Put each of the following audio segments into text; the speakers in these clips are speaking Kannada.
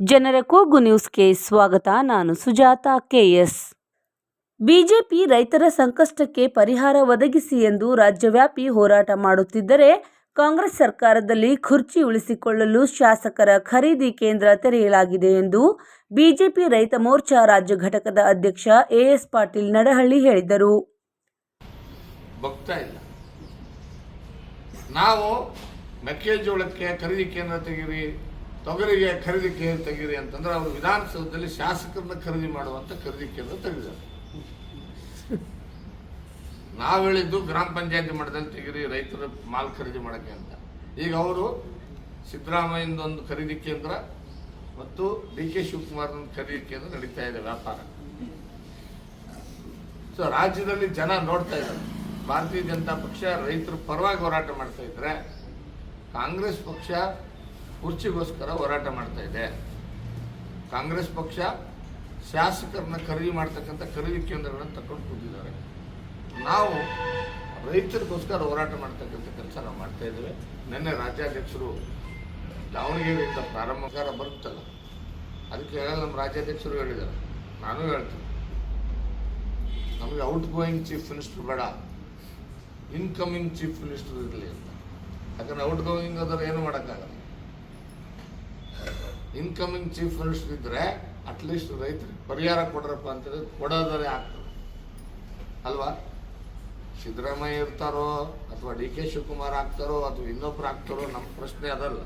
ಜನರ ಕೂಗು ನ್ಯೂಸ್ಗೆ ಸ್ವಾಗತ. ನಾನು ಸುಜಾತ ಕೆಎಸ್ ಬಿಜೆಪಿ ರೈತರ ಸಂಕಷ್ಟಕ್ಕೆ ಪರಿಹಾರ ಒದಗಿಸಿ ಎಂದು ರಾಜ್ಯವ್ಯಾಪಿ ಹೋರಾಟ ಮಾಡುತ್ತಿದ್ದರೆ ಕಾಂಗ್ರೆಸ್ ಸರ್ಕಾರದಲ್ಲಿ ಖುರ್ಚಿ ಉಳಿಸಿಕೊಳ್ಳಲು ಶಾಸಕರ ಖರೀದಿ ಕೇಂದ್ರ ತೆರೆಯಲಾಗಿದೆ ಎಂದು ಬಿಜೆಪಿ ರೈತ ಮೋರ್ಚಾ ರಾಜ್ಯ ಘಟಕದ ಅಧ್ಯಕ್ಷ ಎಎಸ್ ಪಾಟೀಲ್ ನಡಹಳ್ಳಿ ಹೇಳಿದರು. ನಾವು ಮೆಕ್ಕೆಜೋಳಕ್ಕೆ ಖರೀದಿ ಕೇಂದ್ರ ತೆಗೀರಿ ತೊಗರಿಗೆ ಖರೀದಿ ಕೇಂದ್ರ ತೆಗೀರಿ ಅಂತಂದ್ರೆ ಅವರು ವಿಧಾನಸೌಧದಲ್ಲಿ ಶಾಸಕರನ್ನ ಖರೀದಿ ಮಾಡುವಂತ ಖರೀದಿ ಕೇಂದ್ರ ತೆಗೆದಿದ್ದಾರೆ. ನಾವು ಹೇಳಿದ್ದು ಗ್ರಾಮ ಪಂಚಾಯತಿ ಮಟ್ಟದಲ್ಲಿ ತೆಗೀರಿ, ರೈತರ ಮಾಲ್ ಖರೀದಿ ಮಾಡಕ್ಕೆ ಅಂತ. ಈಗ ಅವರು ಸಿದ್ದರಾಮಯ್ಯಂದು ಒಂದು ಖರೀದಿ ಕೇಂದ್ರ ಮತ್ತು ಡಿ ಕೆ ಶಿವಕುಮಾರ್ ಖರೀದಿ ಕೇಂದ್ರ ನಡೀತಾ ಇದೆ ವ್ಯಾಪಾರ. ಸೊ ರಾಜ್ಯದಲ್ಲಿ ಜನ ನೋಡ್ತಾ ಇದ್ದಾರೆ. ಭಾರತೀಯ ಜನತಾ ಪಕ್ಷ ರೈತರ ಪರವಾಗಿ ಹೋರಾಟ ಮಾಡ್ತಾ ಇದ್ರೆ ಕಾಂಗ್ರೆಸ್ ಪಕ್ಷ ಕುರ್ಚಿಗೋಸ್ಕರ ಹೋರಾಟ ಮಾಡ್ತಾ ಇದೆ. ಕಾಂಗ್ರೆಸ್ ಪಕ್ಷ ಶಾಸಕರನ್ನ ಖರೀದಿ ಮಾಡ್ತಕ್ಕಂಥ ಖರೀದಿ ಕೇಂದ್ರಗಳನ್ನು ತಕೊಂಡು ಕೂತಿದ್ದಾರೆ. ನಾವು ರೈತರಿಗೋಸ್ಕರ ಹೋರಾಟ ಮಾಡ್ತಕ್ಕಂಥ ಕೆಲಸ ನಾವು ಮಾಡ್ತಾ ಇದ್ದೇವೆ. ನಿನ್ನೆ ರಾಜ್ಯಾಧ್ಯಕ್ಷರು ದಾವಣಗೆರೆಯಿಂದ ಪ್ರಾರಂಭಕಾರ ಬರುತ್ತಲ್ಲ, ಅದಕ್ಕೆ ನಮ್ಮ ರಾಜ್ಯಾಧ್ಯಕ್ಷರು ಹೇಳಿದ್ದಾರೆ. ನಾನು ಹೇಳ್ತೀನಿ. ನಮಗೆ ಔಟ್ ಗೋಯಿಂಗ್ ಚೀಫ್ ಮಿನಿಸ್ಟರ್ ಬೇಡ ಇನ್ಕಮಿಂಗ್ ಚೀಫ್ ಮಿನಿಸ್ಟರ್ ಇರಲಿ ಅಂತ. ಯಾಕಂದ್ರೆ ಔಟ್ ಗೋಯಿಂಗ್ ಅದರ ಏನು ಮಾಡೋಕ್ಕಾಗಲ್ಲ. ಇನ್ಕಮಿಂಗ್ ಚೀಫ್ ಮಿನಿಸ್ಟರ್ ಇದ್ರೆ ಅಟ್ಲೀಸ್ಟ್ ರೈತರಿಗೆ ಪರಿಹಾರ ಕೊಡ್ರಪ್ಪ ಅಂತೇಳಿ ಕೊಡೋದರೆ ಆಗ್ತದೆ. ಅಲ್ವಾ? ಸಿದ್ದರಾಮಯ್ಯ ಇರ್ತಾರೋ ಅಥವಾ ಡಿ ಕೆ ಶಿವಕುಮಾರ್ ಆಗ್ತಾರೋ ಅಥವಾ ಇನ್ನೊಬ್ರು ಆಗ್ತಾರೋ ನಮ್ಮ ಪ್ರಶ್ನೆ ಅದಲ್ಲ.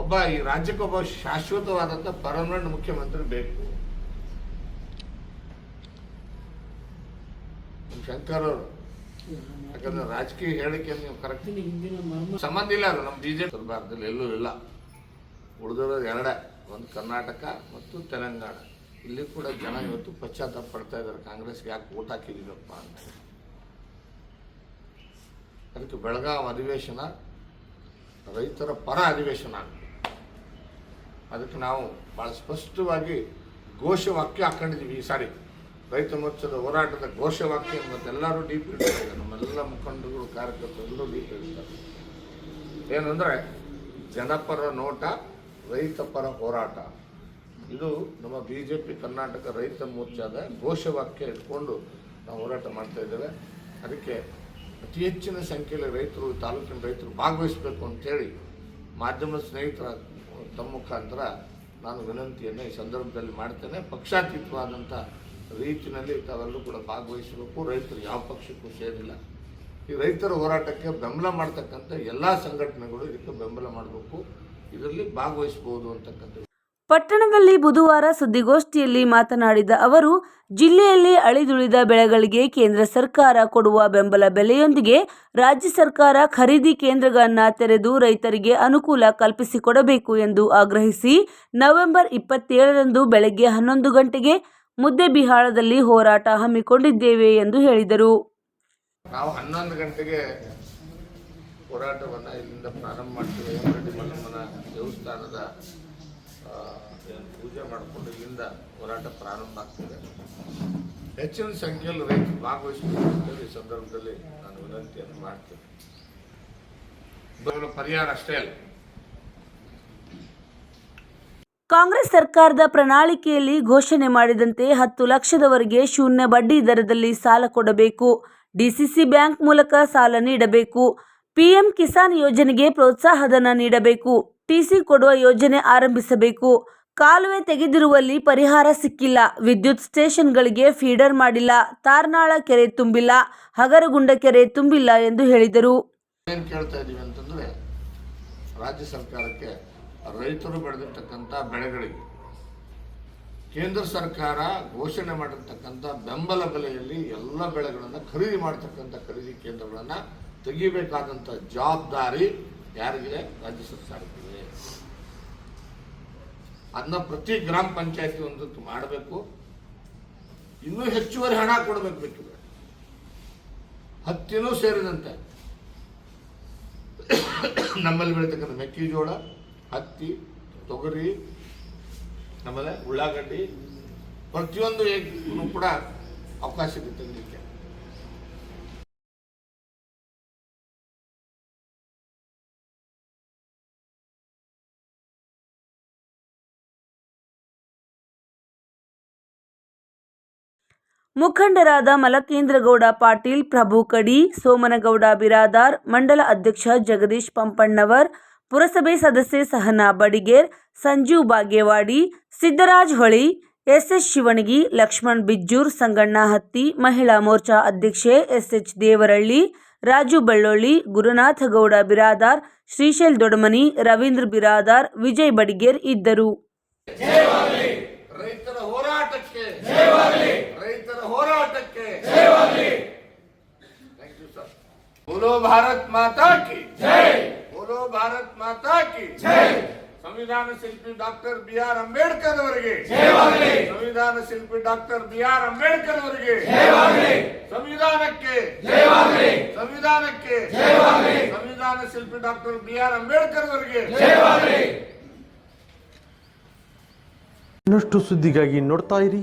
ಒಬ್ಬ ಈ ರಾಜ್ಯಕ್ಕೊಬ್ಬ ಶಾಶ್ವತವಾದಂಥ ಪರ್ಮನೆಂಟ್ ಮುಖ್ಯಮಂತ್ರಿ ಬೇಕು. ಶಂಕರ್ ಅವರು. ಯಾಕಂದ್ರೆ ರಾಜಕೀಯ ಹೇಳಿಕೆ ನೀವು ಕರೆಕ್ಟ್ ಸಂಬಂಧ ಇಲ್ಲ ಅದು ನಮ್ಮ ಬಿಜೆಪಿ ಭಾರತದಲ್ಲಿ ಎಲ್ಲೂ ಇಲ್ಲ. ಉಳಿದಿರೋದು ಎರಡೇ. ಒಂದು ಕರ್ನಾಟಕ ಮತ್ತು ತೆಲಂಗಾಣ. ಇಲ್ಲಿ ಕೂಡ ಜನ ಇವತ್ತು ಪಶ್ಚಾತ್ತಾಪ ಪಡ್ತಾ ಇದ್ದಾರೆ ಕಾಂಗ್ರೆಸ್ಗೆ ಯಾಕೆ ಓಟ್ ಹಾಕಿದೀವಪ್ಪ ಅಂತ. ಅದಕ್ಕೆ ಬೆಳಗಾವಿ ಅಧಿವೇಶನ ರೈತರ ಪರ ಅಧಿವೇಶನ ಅದಕ್ಕೆ ನಾವು ಭಾಳ ಸ್ಪಷ್ಟವಾಗಿ ಘೋಷವಾಕ್ಯ ಹಾಕೊಂಡಿದ್ದೀವಿ ಈ ಸಾರಿ. ರೈತ ಮೋರ್ಚಾದ ಹೋರಾಟದ ಘೋಷವಾಕ್ಯ ಮತ್ತೆಲ್ಲರೂ ಡೀಪ್ ಇಡ್ತಾರೆ ನಮ್ಮೆಲ್ಲ ಮುಖಂಡರುಗಳು ಕಾರ್ಯಕರ್ತರೆಲ್ಲರೂ ಡೀಪ್ ಇಡ್ತಾರೆ ಏನಂದ್ರೆ, ಜನಪರ ನೋಟ ರೈತ ಪರ ಹೋರಾಟ. ಇದು ನಮ್ಮ ಬಿ ಜೆ ಪಿ ಕರ್ನಾಟಕ ರೈತ ಮೋರ್ಚಾದ ಘೋಷವಾಕ್ಯ ಇಟ್ಕೊಂಡು ನಾವು ಹೋರಾಟ ಮಾಡ್ತಾ ಇದ್ದೇವೆ. ಅದಕ್ಕೆ ಅತಿ ಹೆಚ್ಚಿನ ಸಂಖ್ಯೆಯಲ್ಲಿ ರೈತರು, ತಾಲೂಕಿನ ರೈತರು ಭಾಗವಹಿಸಬೇಕು ಅಂತೇಳಿ ಮಾಧ್ಯಮ ಸ್ನೇಹಿತರ ತಮ್ಮ ಮುಖಾಂತರ ನಾನು ವಿನಂತಿಯನ್ನು ಈ ಸಂದರ್ಭದಲ್ಲಿ ಮಾಡ್ತೇನೆ. ಪಕ್ಷಾತೀತವಾದಂಥ ರೀತಿಯಲ್ಲಿ ತಾವೆಲ್ಲರೂ ಕೂಡ ಭಾಗವಹಿಸಬೇಕು. ರೈತರು ಯಾವ ಪಕ್ಷಕ್ಕೂ ಸೇರಿಲ್ಲ. ಈ ರೈತರ ಹೋರಾಟಕ್ಕೆ ಬೆಂಬಲ ಮಾಡ್ತಕ್ಕಂಥ ಎಲ್ಲ ಸಂಘಟನೆಗಳು ಇದಕ್ಕೆ ಬೆಂಬಲ ಮಾಡಬೇಕು. ಇದರಲ್ಲಿ ಭಾಗವಹಿಸಬಹುದು ಅಂತಕ್ಕಂಥ ಪಟ್ಟಣದಲ್ಲಿ ಬುಧವಾರ ಸುದ್ದಿಗೋಷ್ಠಿಯಲ್ಲಿ ಮಾತನಾಡಿದ ಅವರು ಜಿಲ್ಲೆಯಲ್ಲಿ ಅಳಿದುಳಿದ ಬೆಳೆಗಳಿಗೆ ಕೇಂದ್ರ ಸರ್ಕಾರ ಕೊಡುವ ಬೆಂಬಲ ಬೆಲೆಯೊಂದಿಗೆ ರಾಜ್ಯ ಸರ್ಕಾರ ಖರೀದಿ ಕೇಂದ್ರಗಳನ್ನು ತೆರೆದು ರೈತರಿಗೆ ಅನುಕೂಲ ಕಲ್ಪಿಸಿಕೊಡಬೇಕು ಎಂದು ಆಗ್ರಹಿಸಿ ನವೆಂಬರ್ ಇಪ್ಪತ್ತೇಳರಂದು ಬೆಳಗ್ಗೆ ಹನ್ನೊಂದು ಗಂಟೆಗೆ ಮುದ್ದೆಬಿಹಾಳದಲ್ಲಿ ಹೋರಾಟ ಹಮ್ಮಿಕೊಂಡಿದ್ದೇವೆ ಎಂದು ಹೇಳಿದರು. ನಾವು ಹನ್ನೊಂದು ಗಂಟೆಗೆ ಹೋರಾಟವನ್ನು ಇಲ್ಲಿಂದ ಪ್ರಾರಂಭ ಮಾಡ್ತೀವಿ. ಹೇಮರೆಡ್ಡಿ ಮಲ್ಲಮ್ಮನ ದೇವಸ್ಥಾನದ ಪೂಜೆ ಮಾಡಿಕೊಂಡು ಇಲ್ಲಿಂದ ಹೋರಾಟ ಪ್ರಾರಂಭ ಆಗ್ತದೆ. ಹೆಚ್ಚಿನ ಸಂಖ್ಯೆಯಲ್ಲಿ ರೈತರು ಭಾಗವಹಿಸಬೇಕು ಅಂತೇಳಿ ಈ ಸಂದರ್ಭದಲ್ಲಿ ನಾನು ವಿನಂತಿಯನ್ನು ಮಾಡ್ತೇನೆ. ಪರಿಹಾರ ಅಷ್ಟೇ ಅಲ್ಲ. ಕಾಂಗ್ರೆಸ್ ಸರ್ಕಾರದ ಪ್ರಣಾಳಿಕೆಯಲ್ಲಿ ಘೋಷಣೆ ಮಾಡಿದಂತೆ ಹತ್ತು ಲಕ್ಷದವರೆಗೆ ಶೂನ್ಯ ಬಡ್ಡಿ ದರದಲ್ಲಿ ಸಾಲ ಕೊಡಬೇಕು. ಡಿಸಿಸಿ ಬ್ಯಾಂಕ್ ಮೂಲಕ ಸಾಲ ನೀಡಬೇಕು. ಪಿಎಂ ಕಿಸಾನ್ ಯೋಜನೆಗೆ ಪ್ರೋತ್ಸಾಹಧನ ನೀಡಬೇಕು. ಟಿಸಿ ಕೊಡುವ ಯೋಜನೆ ಆರಂಭಿಸಬೇಕು. ಕಾಲುವೆ ತೆಗೆದಿರುವಲ್ಲಿ ಪರಿಹಾರ ಸಿಕ್ಕಿಲ್ಲ. ವಿದ್ಯುತ್ ಸ್ಟೇಷನ್ಗಳಿಗೆ ಫೀಡರ್ ಮಾಡಿಲ್ಲ. ತಾರ್ನಾಳ ಕೆರೆ ತುಂಬಿಲ್ಲ. ಹಗರಗುಂಡ ಕೆರೆ ತುಂಬಿಲ್ಲ ಎಂದು ಹೇಳಿದರು. ಏನು ಕೇಳ್ತಾ ಇದ್ದೀವಿ ಅಂತಂದ್ರೆ, ರಾಜ್ಯ ಸರ್ಕಾರಕ್ಕೆ ರೈತರು ಬೆಳೆದಿರ್ತಕ್ಕಂಥ ಬೆಳೆಗಳಿಗೆ ಕೇಂದ್ರ ಸರ್ಕಾರ ಘೋಷಣೆ ಮಾಡಿರ್ತಕ್ಕಂಥ ಬೆಂಬಲ ಬೆಲೆಯಲ್ಲಿ ಎಲ್ಲ ಬೆಳೆಗಳನ್ನು ಖರೀದಿ ಮಾಡತಕ್ಕಂಥ ಖರೀದಿ ಕೇಂದ್ರಗಳನ್ನು ತೆಗಿಬೇಕಾದಂಥ ಜವಾಬ್ದಾರಿ ಯಾರಿಗಿದೆ? ರಾಜ್ಯ ಸರ್ಕಾರಕ್ಕಿದೆ. ಅದನ್ನ ಪ್ರತಿ ಗ್ರಾಮ ಪಂಚಾಯತಿ ಒಂದಕ್ಕೆ ಮಾಡಬೇಕು. ಇನ್ನೂ ಹೆಚ್ಚುವರಿ ಹಣ ಕೊಡಬೇಕು ಬೇಕಿದ್ರೆ ಹತ್ತಿನೂ ಸೇರಿದಂತೆ. ನಮ್ಮಲ್ಲಿ ಬೆಳೀತಕ್ಕಂಥ ಮೆಕ್ಕೆಜೋಳ, ಹತ್ತಿ, ತೊಗರಿ ಆಮೇಲೆ ಉಳ್ಳಾಗಡ್ಡಿ, ಪ್ರತಿಯೊಂದು ಕೂಡ ಅವಕಾಶ ಇದೆ ಮುಖಂಡರಾದ ಮಲಕೇಂದ್ರಗೌಡ ಪಾಟೀಲ್, ಪ್ರಭು ಕಡಿ, ಸೋಮನಗೌಡ ಬಿರಾದಾರ್, ಮಂಡಲ ಅಧ್ಯಕ್ಷ ಜಗದೀಶ್ ಪಂಪಣ್ಣವರ್, ಪುರಸಭೆ ಸದಸ್ಯೆ ಸಹನಾ ಬಡಿಗೇರ್ ಸಂಜೀವ್ ಬಾಗೇವಾಡಿ, ಸಿದ್ದರಾಜ್ ಹೊಳಿ, ಎಸ್ಎಸ್ ಶಿವಣಗಿ, ಲಕ್ಷ್ಮಣ್ ಬಿಜ್ಜೂರ್, ಸಂಗಣ್ಣ ಹತ್ತಿ, ಮಹಿಳಾ ಮೋರ್ಚಾ ಅಧ್ಯಕ್ಷೆ ಎಸ್ಎಚ್ ದೇವರಳ್ಳಿ, ರಾಜು ಬಳ್ಳೊಳ್ಳಿ, ಗುರುನಾಥ ಗೌಡ ಬಿರಾದಾರ್, ಶ್ರೀಶೈಲ್ ದೊಡಮನಿ, ರವೀಂದ್ರ ಬಿರಾದಾರ್, ವಿಜಯ್ ಬಡಿಗೇರ್ ಇದ್ದರು. ರೈತರ ಹೋರಾಟಕ್ಕೆ ಥ್ಯಾಂಕ್ ಯು ಸರ್ माता की जय बोलो भारत माता की जय ಸಂವಿಧಾನ ಶಿಲ್ಪಿ ಡಾಕ್ಟರ್ ಬಿ ಆರ್ ಅಂಬೇಡ್ಕರ್ ಅವರಿಗೆ. ಸಂವಿಧಾನ ಶಿಲ್ಪಿ ಡಾಕ್ಟರ್ ಬಿ ಆರ್ ಅಂಬೇಡ್ಕರ್ ಅವರಿಗೆ. ಸಂವಿಧಾನಕ್ಕೆ. ಸಂವಿಧಾನಕ್ಕೆ. ಸಂವಿಧಾನ ಶಿಲ್ಪಿ ಡಾಕ್ಟರ್ ಬಿ ಆರ್ ಅಂಬೇಡ್ಕರ್ ಅವರಿಗೆ. ಇನ್ನಷ್ಟು ಸುದ್ದಿಗಾಗಿ ನೋಡ್ತಾ ಇರಿ.